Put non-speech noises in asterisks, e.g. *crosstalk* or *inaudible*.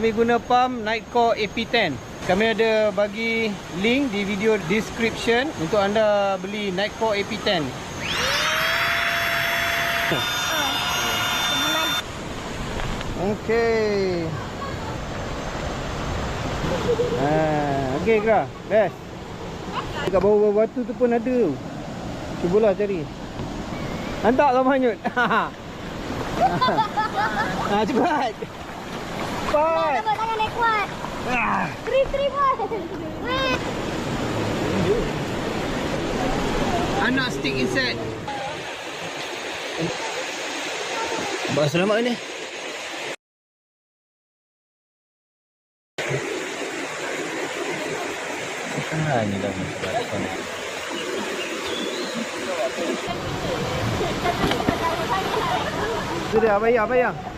Kami guna pump Nightcore AP10. Kami ada bagi link di video description untuk anda beli Nightcore AP10. Okey. Ah, okey ke? Best. Dekat bawah-bawah batu tu pun ada. Cubalah cari. Hantar lah Mahanyut. ha, *laughs* cepat. Cepat. Nampak tangan naik kuat. Ah. Trip, trip, boy. Anak stick insect. Bawa selamat ni. Ah, ni dah masuk. Sudah, bayar, bayar.